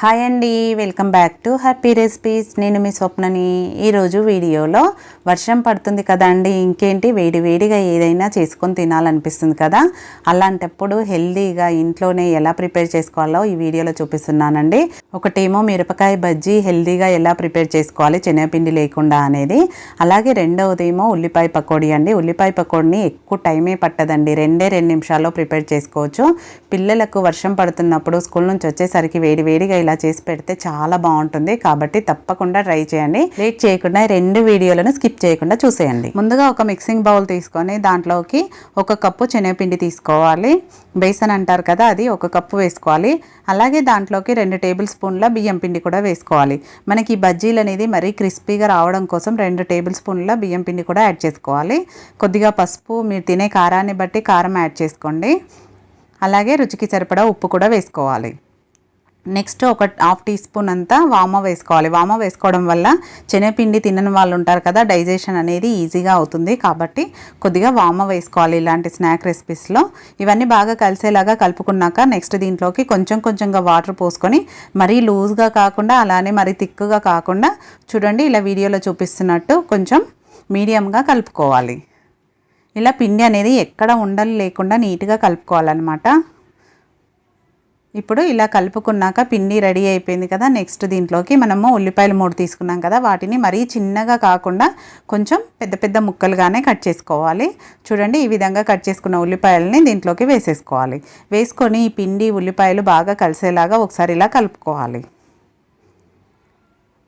Hi అండి welcome back to happy recipes నేను మీ స్వప్నని. ఈరోజు వీడియోలో వర్షం పడుతుంది కదా అండి ఇంకేంటి? వేడి వేడిగా ఏదైనా చేసుకొని తినాలనిపిస్తుంది కదా. అలాంటప్పుడు హెల్దీగా ఇంట్లోనే ఎలా ప్రిపేర్ చేసుకోవాలో ఈ వీడియోలో చూపిస్తున్నానండి. ఒకటేమో మిరపకాయ బజ్జీ హెల్దీగా ఎలా ప్రిపేర్ చేసుకోవాలి శనగపిండి లేకుండా అనేది. అలాగే రెండవదేమో ఉల్లిపాయ పకోడీ అండి. ఉల్లిపాయ పకోడీని ఎక్కువ టైమే పట్టదండి. రెండే రెండు నిమిషాల్లో ప్రిపేర్ చేసుకోవచ్చు. పిల్లలకు వర్షం పడుతున్నప్పుడు స్కూల్ నుంచి వచ్చేసరికి వేడి వేడిగా ఇలా చేసి పెడితే చాలా బాగుంటుంది. కాబట్టి తప్పకుండా ట్రై చేయండి. లేట్ చేయకుండా రెండు వీడియోలను స్కిప్ చేయకుండా చూసేయండి. ముందుగా ఒక మిక్సింగ్ బౌల్ తీసుకొని దాంట్లోకి ఒక కప్పు శనగపిండి తీసుకోవాలి. బేసన్ అంటారు కదా అది ఒక కప్పు వేసుకోవాలి. అలాగే దాంట్లోకి రెండు టేబుల్ స్పూన్ల బియ్యం పిండి కూడా వేసుకోవాలి. మనకి ఈ బజ్జీలు అనేది మరీ క్రిస్పీగా రావడం కోసం రెండు టేబుల్ స్పూన్ల బియ్యం పిండి కూడా యాడ్ చేసుకోవాలి. కొద్దిగా పసుపు మీరు తినే కారాన్ని బట్టి కారం యాడ్ చేసుకోండి. అలాగే రుచికి సరిపడా ఉప్పు కూడా వేసుకోవాలి. నెక్స్ట్ ఒక హాఫ్ టీ స్పూన్ అంతా వామ వేసుకోవాలి. వామ వేసుకోవడం వల్ల శనగపిండి తినని వాళ్ళు ఉంటారు కదా డైజెషన్ అనేది ఈజీగా అవుతుంది. కాబట్టి కొద్దిగా వామ వేసుకోవాలి ఇలాంటి స్నాక్ రెసిపీస్లో ఇవన్నీ బాగా కలిసేలాగా కలుపుకున్నాక నెక్స్ట్ దీంట్లోకి కొంచెం కొంచెంగా వాటర్ పోసుకొని మరీ లూజ్గా కాకుండా అలానే మరీ థిక్గా కాకుండా చూడండి ఇలా వీడియోలో చూపిస్తున్నట్టు కొంచెం మీడియంగా కలుపుకోవాలి. ఇలా పిండి అనేది ఎక్కడ ఉండలు లేకుండా నీట్గా కలుపుకోవాలన్నమాట. ఇప్పుడు ఇలా కలుపుకున్నాక పిండి రెడీ అయిపోయింది కదా నెక్స్ట్ దీంట్లోకి మనము ఉల్లిపాయలు మూడు తీసుకున్నాం కదా వాటిని మరీ చిన్నగా కాకుండా కొంచెం పెద్ద పెద్ద ముక్కలుగానే కట్ చేసుకోవాలి. చూడండి ఈ విధంగా కట్ చేసుకున్న ఉల్లిపాయలని దీంట్లోకి వేసేసుకోవాలి. వేసుకొని ఈ పిండి ఉల్లిపాయలు బాగా కలిసేలాగా ఒకసారి ఇలా కలుపుకోవాలి.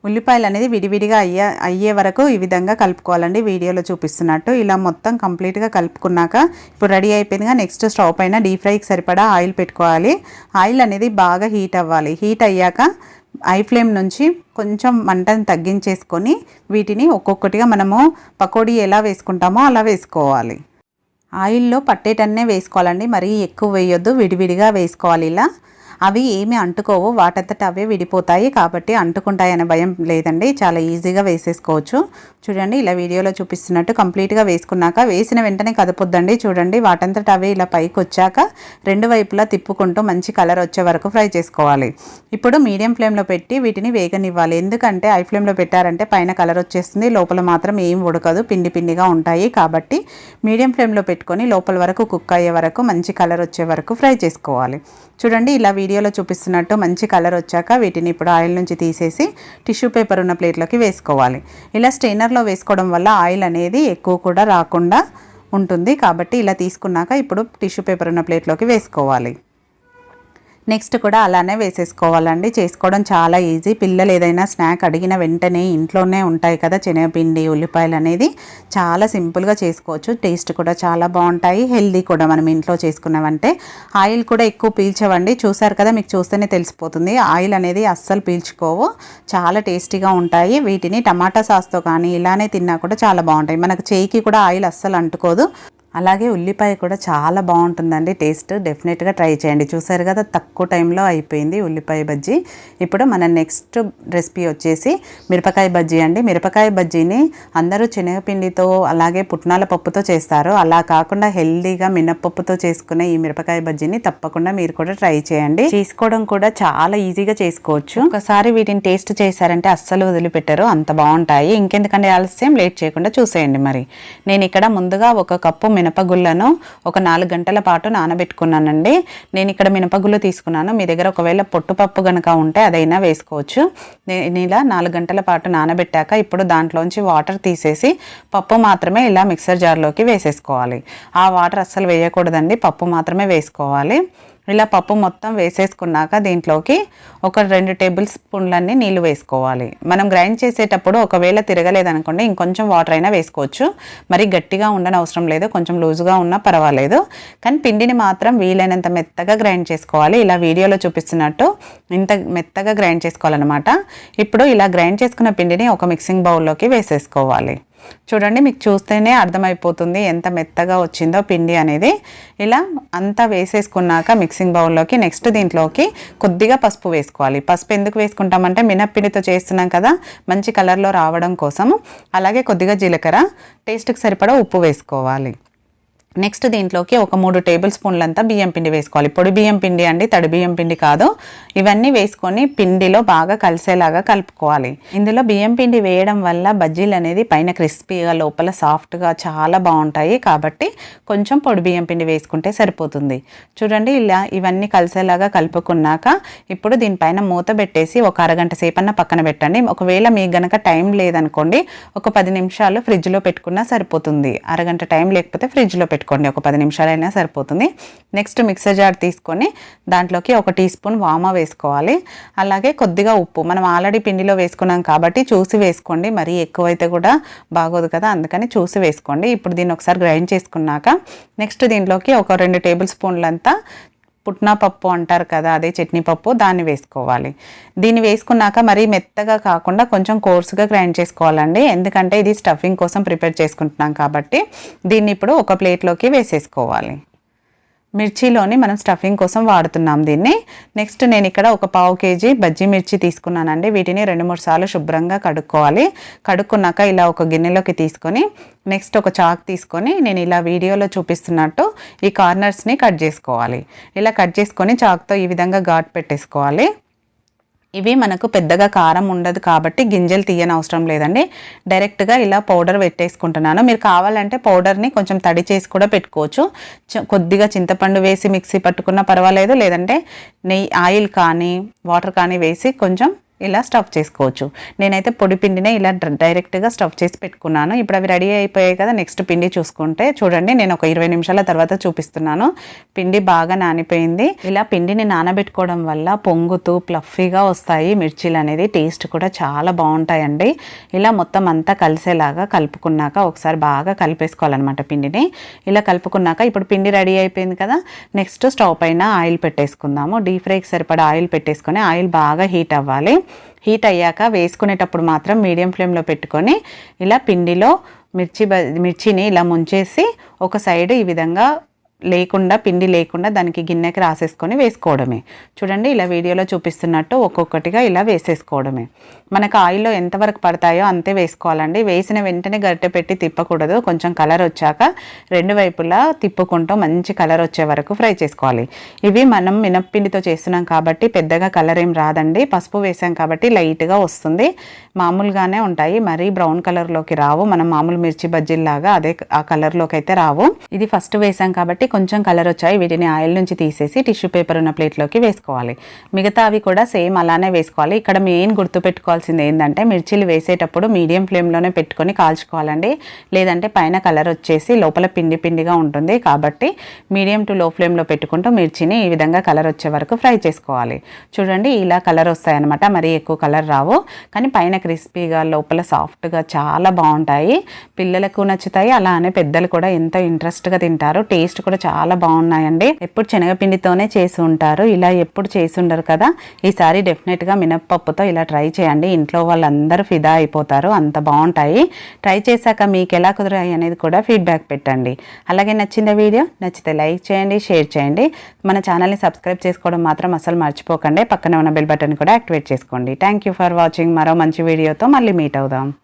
ఉల్లిపాయలు అనేది విడివిడిగా అయ్యే అయ్యే వరకు ఈ విధంగా కలుపుకోవాలండి. వీడియోలో చూపిస్తున్నట్టు ఇలా మొత్తం కంప్లీట్గా కలుపుకున్నాక ఇప్పుడు రెడీ అయిపోయిందిగా నెక్స్ట్ స్టవ్ పైన డీప్ ఫ్రైకి సరిపడా ఆయిల్ పెట్టుకోవాలి. ఆయిల్ అనేది బాగా హీట్ అవ్వాలి. హీట్ అయ్యాక ఐ ఫ్లేమ్ నుంచి కొంచెం మంటను తగ్గించేసుకొని వీటిని ఒక్కొక్కటిగా మనము పకోడీ ఎలా వేసుకుంటామో అలా వేసుకోవాలి. ఆయిల్లో పట్టేటన్నే వేసుకోవాలండి. మరీ ఎక్కువ వేయొద్దు. విడివిడిగా వేసుకోవాలి ఇలా. అవి ఏమి అంటుకోవు వాటంతట అవే విడిపోతాయి కాబట్టి అంటుకుంటాయనే భయం లేదండి. చాలా ఈజీగా వేసేసుకోవచ్చు. చూడండి ఇలా వీడియోలో చూపిస్తున్నట్టు కంప్లీట్గా వేసుకున్నాక వేసిన వెంటనే కదపొద్దండి. చూడండి వాటంతట అవే ఇలా పైకి వచ్చాక రెండు వైపులా తిప్పుకుంటూ మంచి కలర్ వచ్చే వరకు ఫ్రై చేసుకోవాలి. ఇప్పుడు మీడియం ఫ్లేమ్లో పెట్టి వీటిని వేగనివ్వాలి. ఎందుకంటే ఐ ఫ్లేమ్లో పెట్టారంటే పైన కలర్ వచ్చేస్తుంది. లోపల మాత్రం ఏం ఉడకదు. పిండి పిండిగా ఉంటాయి కాబట్టి మీడియం ఫ్లేమ్లో పెట్టుకొని లోపల వరకు కుక్ అయ్యే వరకు మంచి కలర్ వచ్చే వరకు ఫ్రై చేసుకోవాలి. చూడండి ఇలా వీడియో వీడియోలో చూపిస్తున్నట్టు మంచి కలర్ వచ్చాక వీటిని ఇప్పుడు ఆయిల్ నుంచి తీసేసి టిష్యూ పేపర్ ఉన్న ప్లేట్లోకి వేసుకోవాలి. ఇలా స్టెయినర్లో వేసుకోవడం వల్ల ఆయిల్ అనేది ఎక్కువ కూడా రాకుండా ఉంటుంది కాబట్టి ఇలా తీసుకున్నాక ఇప్పుడు టిష్యూ పేపర్ ఉన్న ప్లేట్లోకి వేసుకోవాలి. నెక్స్ట్ కూడా అలానే వేసేసుకోవాలండి. చేసుకోవడం చాలా ఈజీ. పిల్లలు ఏదైనా స్నాక్ అడిగిన వెంటనే ఇంట్లోనే ఉంటాయి కదా శనగపిండి ఉల్లిపాయలు అనేది. చాలా సింపుల్గా చేసుకోవచ్చు. టేస్ట్ కూడా చాలా బాగుంటాయి. హెల్దీ కూడా మనం ఇంట్లో చేసుకున్నామంటే. ఆయిల్ కూడా ఎక్కువ పీల్చవండి. చూసారు కదా మీకు చూస్తేనే తెలిసిపోతుంది. ఆయిల్ అనేది అస్సలు పీల్చుకోవు. చాలా టేస్టీగా ఉంటాయి. వీటిని టమాటా సాస్తో కానీ ఇలానే తిన్నా కూడా చాలా బాగుంటాయి. మనకు చేయికి కూడా ఆయిల్ అస్సలు అంటుకోదు. అలాగే ఉల్లిపాయ కూడా చాలా బాగుంటుందండి. టేస్ట్ డెఫినెట్గా ట్రై చేయండి. చూసారు కదా తక్కువ టైంలో అయిపోయింది ఉల్లిపాయ బజ్జీ. ఇప్పుడు మన నెక్స్ట్ రెసిపీ వచ్చేసి మిరపకాయ బజ్జీ అండి. మిరపకాయ బజ్జీని అందరూ శనగపిండితో అలాగే పుట్నాల పప్పుతో చేస్తారు. అలా కాకుండా హెల్దీగా మినప్పప్పుతో చేసుకునే ఈ మిరపకాయ బజ్జీని తప్పకుండా మీరు కూడా ట్రై చేయండి. చేసుకోవడం కూడా చాలా ఈజీగా చేసుకోవచ్చు. ఒకసారి వీటిని టేస్ట్ చేశారంటే అస్సలు వదిలిపెట్టరు. అంత బాగుంటాయి. ఇంకెందుకంటే ఆలస్యం? లేట్ చేయకుండా చూసేయండి మరి. నేను ఇక్కడ ముందుగా ఒక కప్పు మినపగుళ్ళను ఒక నాలుగు గంటల పాటు నానబెట్టుకున్నానండి. నేను ఇక్కడ మినపగుళ్ళు తీసుకున్నాను. మీ దగ్గర ఒకవేళ పొట్టుపప్పు కనుక ఉంటే అదైనా వేసుకోవచ్చు. నేను ఇలా నాలుగు గంటల పాటు నానబెట్టాక ఇప్పుడు దాంట్లోంచి వాటర్ తీసేసి పప్పు మాత్రమే ఇలా మిక్సర్ జార్లోకి వేసేసుకోవాలి. ఆ వాటర్ అస్సలు వేయకూడదండి. పప్పు మాత్రమే వేసుకోవాలి. ఇలా పప్పు మొత్తం వేసేసుకున్నాక దీంట్లోకి ఒక రెండు టేబుల్ స్పూన్లన్నీ నీళ్ళు వేసుకోవాలి. మనం గ్రైండ్ చేసేటప్పుడు ఒకవేళ తిరగలేదనుకోండి ఇంకొంచెం వాటర్ అయినా వేసుకోవచ్చు. మరి గట్టిగా ఉండని అవసరం లేదు కొంచెం లూజుగా ఉన్నా పర్వాలేదు. కానీ పిండిని మాత్రం వీలైనంత మెత్తగా గ్రైండ్ చేసుకోవాలి. ఇలా వీడియోలో చూపిస్తున్నట్టు ఇంత మెత్తగా గ్రైండ్ చేసుకోవాలన్నమాట. ఇప్పుడు ఇలా గ్రైండ్ చేసుకున్న పిండిని ఒక మిక్సింగ్ బౌల్లోకి వేసేసుకోవాలి. చూడండి మీకు చూస్తేనే అర్థమైపోతుంది ఎంత మెత్తగా వచ్చిందో పిండి అనేది. ఇలా అంతా వేసేసుకున్నాక మిక్సింగ్ బౌల్లోకి నెక్స్ట్ దీంట్లోకి కొద్దిగా పసుపు వేసుకోవాలి. పసుపు ఎందుకు వేసుకుంటామంటే మినప్పిండితో చేస్తున్నాం కదా మంచి కలర్లో రావడం కోసం అలాగే కొద్దిగా జీలకర్ర టేస్ట్కి సరిపడా ఉప్పు వేసుకోవాలి. నెక్స్ట్ దీంట్లోకి ఒక మూడు టేబుల్ స్పూన్లంతా బియ్యం పిండి వేసుకోవాలి. పొడి బియ్యం పిండి అండి తడి బియ్యం పిండి కాదు. ఇవన్నీ వేసుకొని పిండిలో బాగా కలిసేలాగా కలుపుకోవాలి. ఇందులో బియ్యం పిండి వేయడం వల్ల బజ్జీలు అనేది పైన క్రిస్పీగా లోపల సాఫ్ట్గా చాలా బాగుంటాయి. కాబట్టి కొంచెం పొడి బియ్యం పిండి వేసుకుంటే సరిపోతుంది. చూడండి ఇలా ఇవన్నీ కలిసేలాగా కలుపుకున్నాక ఇప్పుడు దీనిపైన మూత పెట్టేసి ఒక అరగంట సేపన్న పక్కన పెట్టండి. ఒకవేళ మీకు గనక టైం లేదనుకోండి ఒక పది నిమిషాలు ఫ్రిడ్జ్లో పెట్టుకున్నా సరిపోతుంది. అరగంట టైం లేకపోతే ఫ్రిడ్జ్లో పెట్టుకోండి. పెట్టుకోండి. ఒక పది నిమిషాలైనా సరిపోతుంది. నెక్స్ట్ మిక్సర్ జార్ తీసుకొని దాంట్లోకి ఒక టీ స్పూన్ వామ వేసుకోవాలి. అలాగే కొద్దిగా ఉప్పు. మనం ఆల్రెడీ పిండిలో వేసుకున్నాం కాబట్టి చూసి వేసుకోండి. మరీ ఎక్కువైతే కూడా బాగోదు కదా అందుకని చూసి వేసుకోండి. ఇప్పుడు దీన్ని ఒకసారి గ్రైండ్ చేసుకున్నాక నెక్స్ట్ దీంట్లోకి ఒక రెండు టేబుల్ స్పూన్లంతా పుట్నా పప్పు అంటారు కదా అదే చట్నీ పప్పు దాన్ని వేసుకోవాలి. దీన్ని వేసుకున్నాక మరీ మెత్తగా కాకుండా కొంచెం కోర్సుగా గ్రైండ్ చేసుకోవాలండి. ఎందుకంటే ఇది స్టఫింగ్ కోసం ప్రిపేర్ చేసుకుంటున్నాం కాబట్టి దీన్ని ఇప్పుడు ఒక ప్లేట్లోకి వేసేసుకోవాలి. మిర్చిలోని మనం స్టఫింగ్ కోసం వాడుతున్నాం దీన్ని. నెక్స్ట్ నేను ఇక్కడ ఒక పావు కేజీ బజ్జీ మిర్చి తీసుకున్నానండి. వీటిని రెండు మూడు సార్లు శుభ్రంగా కడుక్కోవాలి. కడుక్కున్నాక ఇలా ఒక గిన్నెలోకి తీసుకొని నెక్స్ట్ ఒక చాక్ తీసుకొని నేను ఇలా వీడియోలో చూపిస్తున్నట్టు ఈ కార్నర్స్ని కట్ చేసుకోవాలి. ఇలా కట్ చేసుకొని చాక్తో ఈ విధంగా ఘాట్ పెట్టేసుకోవాలి. ఇవి మనకు పెద్దగా కారం ఉండదు కాబట్టి గింజలు తీయని అవసరం లేదండి. డైరెక్ట్గా ఇలా పౌడర్ పెట్టేసుకుంటున్నాను. మీరు కావాలంటే పౌడర్ని కొంచెం తడి చేసి కూడా పెట్టుకోవచ్చు. కొద్దిగా చింతపండు వేసి మిక్సీ పట్టుకున్నా పర్వాలేదు. లేదంటే నెయ్యి ఆయిల్ కానీ వాటర్ కానీ వేసి కొంచెం ఇలా స్టఫ్ చేసుకోవచ్చు. నేనైతే పొడి పిండినే ఇలా డైరెక్ట్గా స్టఫ్ చేసి పెట్టుకున్నాను. ఇప్పుడు అవి రెడీ అయిపోయాయి కదా నెక్స్ట్ పిండి చూసుకుంటే చూడండి నేను ఒక ఇరవై నిమిషాల తర్వాత చూపిస్తున్నాను. పిండి బాగా నానిపోయింది. ఇలా పిండిని నానబెట్టుకోవడం వల్ల పొంగుతూ ప్లఫీగా వస్తాయి. మిర్చీలు అనేది టేస్ట్ కూడా చాలా బాగుంటాయండి. ఇలా మొత్తం అంతా కలిసేలాగా కలుపుకున్నాక ఒకసారి బాగా కలిపేసుకోవాలన్నమాట పిండిని. ఇలా కలుపుకున్నాక ఇప్పుడు పిండి రెడీ అయిపోయింది కదా నెక్స్ట్ స్టవ్ పైన ఆయిల్ పెట్టేసుకుందాము. డీప్ ఫ్రైకి సరిపడా ఆయిల్ పెట్టేసుకొని ఆయిల్ బాగా హీట్ అవ్వాలి. హీట్ అయ్యాక వేసుకునేటప్పుడు మాత్రం మీడియం ఫ్లేమ్లో పెట్టుకొని ఇలా పిండిలో మిర్చి మిర్చిని ఇలా ముంచేసి ఒక సైడ్ ఈ విధంగా లేకుండా పిండి లేకుండా దానికి గిన్నెకి రాసేసుకొని వేసుకోవడమే. చూడండి ఇలా వీడియోలో చూపిస్తున్నట్టు ఒక్కొక్కటిగా ఇలా వేసేసుకోవడమే. మనకు ఆయిల్లో ఎంతవరకు పడతాయో అంతే వేసుకోవాలండి. వేసిన వెంటనే గరిటె పెట్టి తిప్పకూడదు. కొంచెం కలర్ వచ్చాక రెండు వైపులా తిప్పుకుంటూ మంచి కలర్ వచ్చే వరకు ఫ్రై చేసుకోవాలి. ఇవి మనం మినప్పిండితో చేస్తున్నాం కాబట్టి పెద్దగా కలర్ ఏం రాదండి. పసుపు వేసాం కాబట్టి లైట్గా వస్తుంది. మామూలుగానే ఉంటాయి. మరీ బ్రౌన్ కలర్లోకి రావు. మనం మామూలు మిర్చి బజ్జీల్లాగా అదే ఆ కలర్లోకి అయితే రావు. ఇది ఫస్ట్ వేసాం కాబట్టి కొంచెం కలర్ వచ్చాయి. వీటిని ఆయిల్ నుంచి తీసేసి టిష్యూ పేపర్ ఉన్న ప్లేట్లోకి వేసుకోవాలి. మిగతా అవి కూడా సేమ్ అలానే వేసుకోవాలి. ఇక్కడ మెయిన్ గుర్తుపెట్టుకోవాల్సింది ఏంటంటే మిర్చిలు వేసేటప్పుడు మీడియం ఫ్లేమ్లోనే పెట్టుకొని కాల్చుకోవాలండి. లేదంటే పైన కలర్ వచ్చేసి లోపల పిండి పిండిగా ఉంటుంది. కాబట్టి మీడియం టు లో ఫ్లేమ్లో పెట్టుకుంటూ మిర్చిని ఈ విధంగా కలర్ వచ్చే వరకు ఫ్రై చేసుకోవాలి. చూడండి ఇలా కలర్ వస్తాయన్నమాట. మరీ ఎక్కువ కలర్ రావు. కానీ పైన క్రిస్పీగా లోపల సాఫ్ట్గా చాలా బాగుంటాయి. పిల్లలకు నచ్చుతాయి. అలానే పెద్దలు కూడా ఎంతో ఇంట్రెస్ట్గా తింటారు టేస్ట్ కూడా చాలా బాగున్నాయండి. ఎప్పుడు శనగపిండితోనే చేసి ఉంటారు. ఇలా ఎప్పుడు చేసి ఉండరు కదా. ఈసారి డెఫినెట్గా మినప్పప్పుతో ఇలా ట్రై చేయండి. ఇంట్లో వాళ్ళందరూ ఫిదా అయిపోతారు. అంత బాగుంటాయి. ట్రై చేశాక మీకు ఎలా కుదిరాయి అనేది కూడా ఫీడ్బ్యాక్ పెట్టండి. అలాగే నచ్చిన వీడియో? నచ్చితే లైక్ చేయండి షేర్ చేయండి. మన ఛానల్ని సబ్స్క్రైబ్ చేసుకోవడం మాత్రం అసలు మర్చిపోకండి. పక్కన ఉన్న బెల్ బటన్ కూడా యాక్టివేట్ చేసుకోండి. థ్యాంక్ యూ ఫర్ వాచింగ్ మరో మంచి వీడియోతో మళ్ళీ మీట్ అవుదాం.